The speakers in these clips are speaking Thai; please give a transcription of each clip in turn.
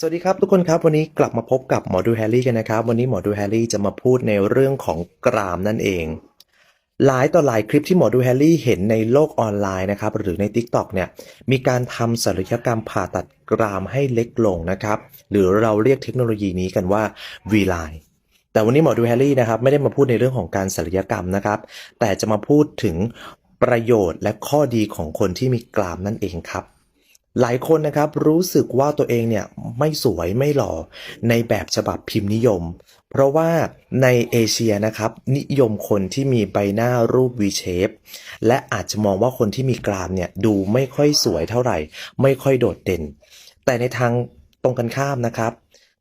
สวัสดีครับทุกคนครับวันนี้กลับมาพบกับหมอดูแฮร์รี่กันนะครับ วันนี้หมอดูแฮร์รี่จะมาพูดในเรื่องของกรามนั่นเอง หลายต่อหลายคลิปที่หมอดูแฮร์รี่เห็นในโลกออนไลน์นะครับหรือใน TikTok เนี่ยมีการทำศัลยกรรมผ่าตัดกรามให้เล็กลงนะครับหรือเราเรียกเทคโนโลยีนี้กันว่า V-Line แต่วันนี้หมอดูแฮร์รี่นะครับไม่ได้มาพูดในเรื่องของการศัลยกรรมนะครับแต่จะมาพูดถึงประโยชน์และข้อดีของคนที่มีกรามนั่นเองครับ หลายคนนะครับรู้สึกว่าตัวเองเนี่ยไม่สวยไม่หล่อในแบบฉบับพิมพ์นิยม เพราะว่าในเอเชียนะครับนิยมคนที่มีใบหน้ารูป V shape และอาจจะมองว่าคนที่มีกรามเนี่ยดูไม่ค่อยสวยเท่าไหร่ ไม่ค่อยโดดเด่น แต่ในทางตรงกันข้ามนะครับ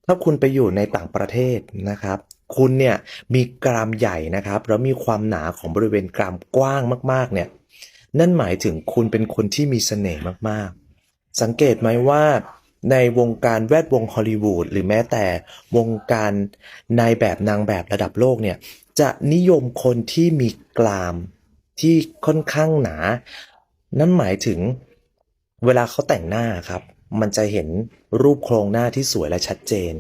ถ้าคุณไปอยู่ในต่างประเทศนะครับ คุณเนี่ยมีกรามใหญ่นะครับแล้วมีความหนาของบริเวณกรามกว้างมาก ๆเนี่ยนั่นหมายถึงคุณเป็นคนที่มีเสน่ห์มากๆ สังเกตไหมว่าในวงการแวดวงฮอลลีวูดหรือแม้แต่วงการนายแบบนางแบบระดับโลกเนี่ย จะนิยมคนที่มีกรามที่ค่อนข้างหนา นั่นหมายถึงเวลาเขาแต่งหน้าครับ มันจะเห็นรูปโครงหน้าที่สวยและชัดเจน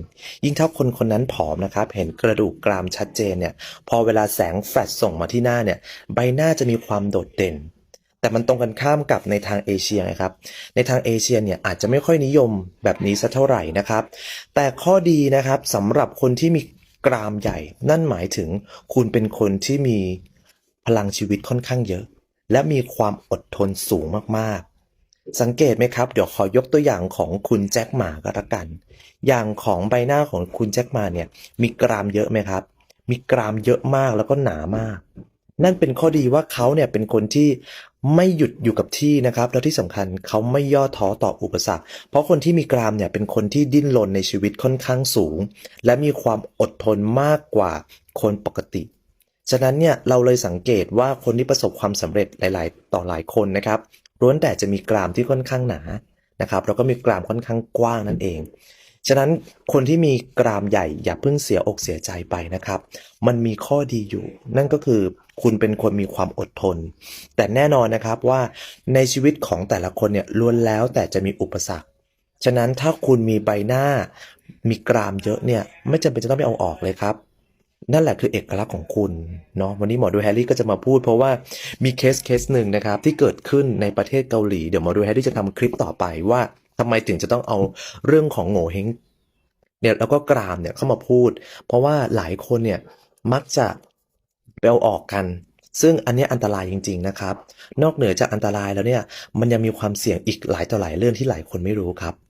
ยิ่งถ้าคนคนนั้นผอมนะครับ เห็นกระดูกกรามชัดเจนเนี่ย พอเวลาแสงแฟลชส่งมาที่หน้าเนี่ย ใบหน้าจะมีความโดดเด่น แต่มันตรงกันข้ามกับในทางเอเชียนะครับ ในทางเอเชียเนี่ยอาจจะไม่ค่อยนิยมแบบนี้สักเท่าไหร่นะครับ แต่ข้อดีนะครับสำหรับคนที่มีกรามใหญ่ นั่นหมายถึงคุณเป็นคนที่มีพลังชีวิตค่อนข้างเยอะ และมีความอดทนสูงมากๆ สังเกตไหมครับ เดี๋ยวขอยกตัวอย่างของคุณแจ็คหมาก็แล้วกัน อย่างของใบหน้าของคุณแจ็คหมาเนี่ยมีกรามเยอะไหมครับ มีกรามเยอะมากแล้วก็หนามาก นั่นเป็นข้อดีว่าเขาเนี่ยเป็นคนที่ไม่หยุดอยู่กับที่นะครับ แล้วที่สำคัญเขาไม่ย่อท้อต่ออุปสรรค เพราะคนที่มีกรามเนี่ยเป็นคนที่ดิ้นรนในชีวิตค่อนข้างสูง และมีความอดทนมากกว่าคนปกติ ฉะนั้นเนี่ยเราเลยสังเกตว่าคนที่ประสบความสำเร็จหลาย ๆ ต่อหลายคนนะครับล้วนแต่จะมีกรามที่ค่อนข้างหนานะครับแล้วก็มีกรามค่อนข้างกว้างนั่นเอง ฉะนั้นคนที่มีกรามใหญ่อย่าเพิ่งเสียอกเสียใจไปนะครับ มันมีข้อดีอยู่ นั่นก็คือคุณเป็นคนมีความอดทน แต่แน่นอนนะครับว่าในชีวิตของแต่ละคนเนี่ยล้วนแล้วแต่จะมีอุปสรรค ฉะนั้นถ้าคุณมีใบหน้า มีกรามเยอะเนี่ยไม่จำเป็นจะต้องไปเอาออกเลยครับนั่นแหละคือเอกลักษณ์ของคุณเนาะวันนี้หมอดูแฮร์รี่ก็จะมาพูด เพราะว่ามีเคสเคสหนึ่งนะครับที่เกิดขึ้นในประเทศเกาหลีเดี๋ยวหมอดูแฮร์รี่จะทำคลิปต่อไปว่า ทำไมถึงจะต้องเอาเรื่องของโง่เฮงเนี่ยแล้วก็กรามเนี่ยเข้ามาพูด เพราะว่าหลายคนเนี่ยมักจะไปเอาออกกัน ซึ่งอันนี้อันตรายจริง ๆนะครับ นอกเหนือจากอันตรายแล้วเนี่ยมันยังมีความเสี่ยงอีกหลายต่อหลายเรื่องที่หลายคนไม่รู้ครับ